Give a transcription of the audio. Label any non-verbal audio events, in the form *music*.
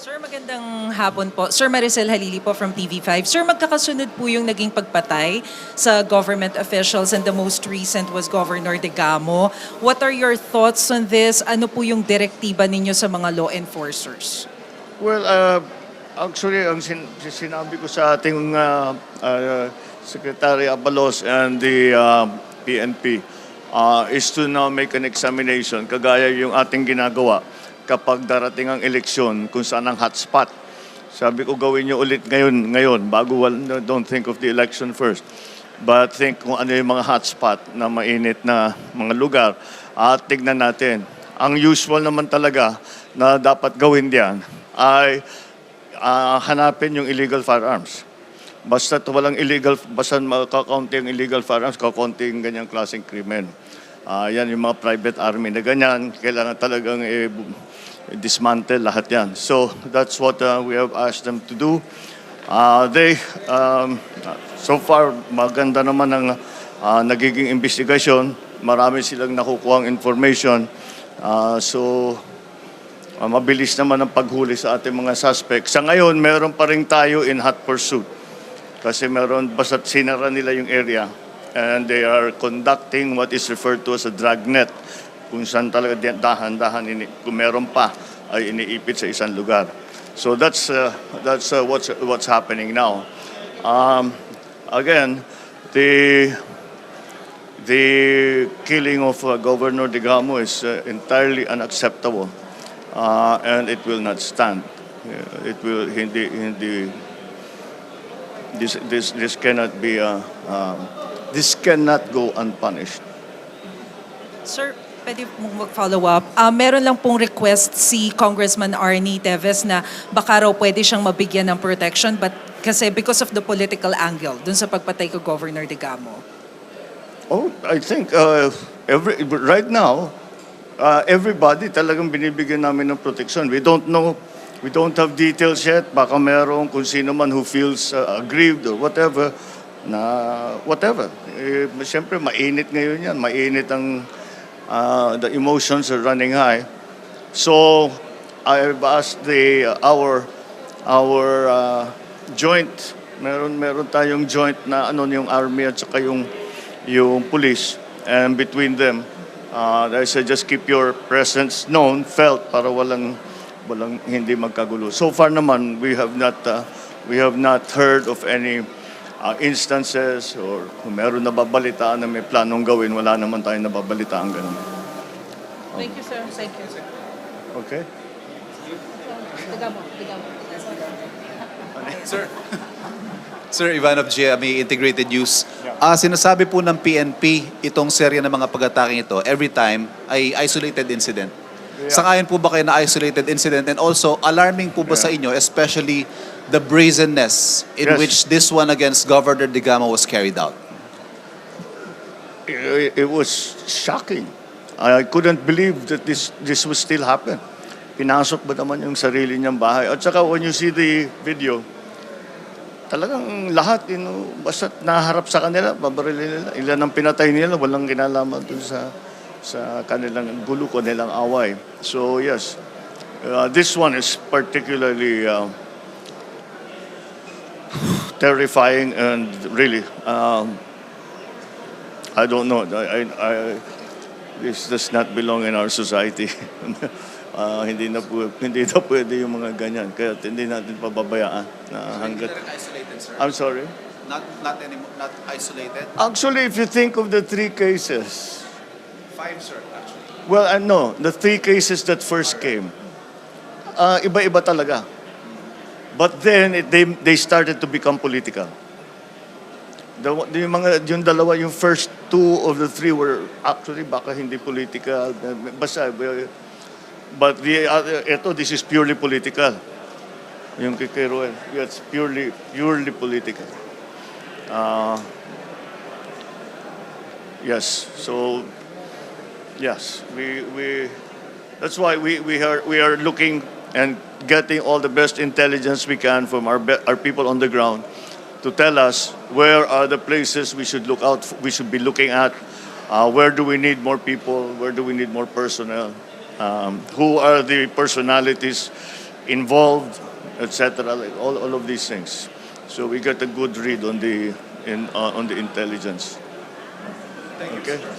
Sir, magandang hapon po. Sir Maricel Halili po from TV5. Sir, magkakasunod po yung naging pagpatay sa government officials and the most recent was Governor Degamo. What are your thoughts on this? Ano po yung direktiba ninyo sa mga law enforcers? Well, uh, actually, ang sin- sinabi ko sa ating uh, uh, Secretary Abalos and the uh, PNP uh, is to now make an examination, kagaya yung ating ginagawa kapag darating ang eleksyon kung saan ang hotspot. Sabi ko gawin niyo ulit ngayon, ngayon bago no, don't think of the election first. But think kung ano yung mga hotspot na mainit na mga lugar at tignan natin. Ang usual naman talaga na dapat gawin diyan ay ah, hanapin yung illegal firearms. Basta walang illegal, basta makakaunti ang illegal firearms, kakaunti yung ganyang klaseng krimen. Ah, yan yung mga private army na ganyan, kailangan talagang eh, dismantle lahat yan. So that's what uh, we have asked them to do. Uh, they, um, so far, maganda naman ang uh, nagiging investigation. Marami silang nakukuha information. Uh, so, uh, mabilis naman ang paghuli sa ating mga suspect. Sa ngayon, meron pa rin tayo in hot pursuit. Kasi meron, basta't sinara nila yung area. And they are conducting what is referred to as a dragnet. Kung saan talaga dahan-dahan, ini, kung meron pa, ay iniipit sa isang lugar. So that's uh, that's uh, what's what's happening now. Um, again, the the killing of uh, Governor Digamo is uh, entirely unacceptable, uh, and it will not stand. Uh, it will hindi hindi this this this cannot be uh, um, this cannot go unpunished. Sir, pwede mong mag-follow up. Ah, meron lang pong request si Congressman Arnie Teves na baka raw pwede siyang mabigyan ng protection but kasi because of the political angle dun sa pagpatay ko Governor Degamo. Oh, I think uh, every right now, uh, everybody talagang binibigyan namin ng protection. We don't know, we don't have details yet. Baka meron kung sino man who feels uh, aggrieved or whatever, na whatever. Eh, Siyempre, mainit ngayon yan. Mainit ang, uh, the emotions are running high. So, I've asked the, our, our uh, joint, meron, meron tayong joint na ano yung army at saka yung yung police and between them uh, I said just keep your presence known felt para walang walang hindi magkagulo so far naman we have not uh, we have not heard of any uh, instances or kung meron na babalitaan na may planong gawin wala naman tayong nababalitaan ganun Thank you, sir. Thank you, sir. okay. *laughs* Sir. Sir Ivanov GMA Integrated News. Ah, sinasabi po ng PNP itong serya ng mga pag-ataking ito every time ay isolated incident. Sangayon po ba kayo na isolated incident and also alarming po ba sa inyo especially the brazenness in Yes. which this one against Governor Digamo was carried out? it, it was shocking. I couldn't believe that this this would still happen. Pinasok ba naman yung sarili niyang bahay? At saka when you see the video, talagang lahat, you know, basta naharap sa kanila, babarilin nila. Ilan ang pinatay nila, walang kinalaman dun sa sa kanilang gulo, kanilang away. So yes, uh, this one is particularly uh, terrifying and really um, I don't know. I, I, I, this does not belong in our society. Ah, *laughs* hindi na po, hindi na pwede yung mga ganyan. Kaya hindi natin pababayaan na hanggat... I'm sorry? Not, not, anymore, not isolated? Actually, if you think of the three cases, Five, sir, actually. well, uh, no, the three cases that first came, uh, iba-iba talaga. But then, it, they, they started to become political. The, yung mga, yung dalawa, yung first two of the three were actually baka hindi political. Basta, but the other, ito, this is purely political. Yung kay Ruel, it's purely, purely political. Uh, yes, so, yes, we, we, that's why we, we are, we are looking and getting all the best intelligence we can from our, be- our people on the ground to tell us where are the places we should look out, we should be looking at, uh, where do we need more people, where do we need more personnel, um, who are the personalities involved, etc. Like all, all of these things. So we get a good read on the in uh, on the intelligence. Thank you. Okay.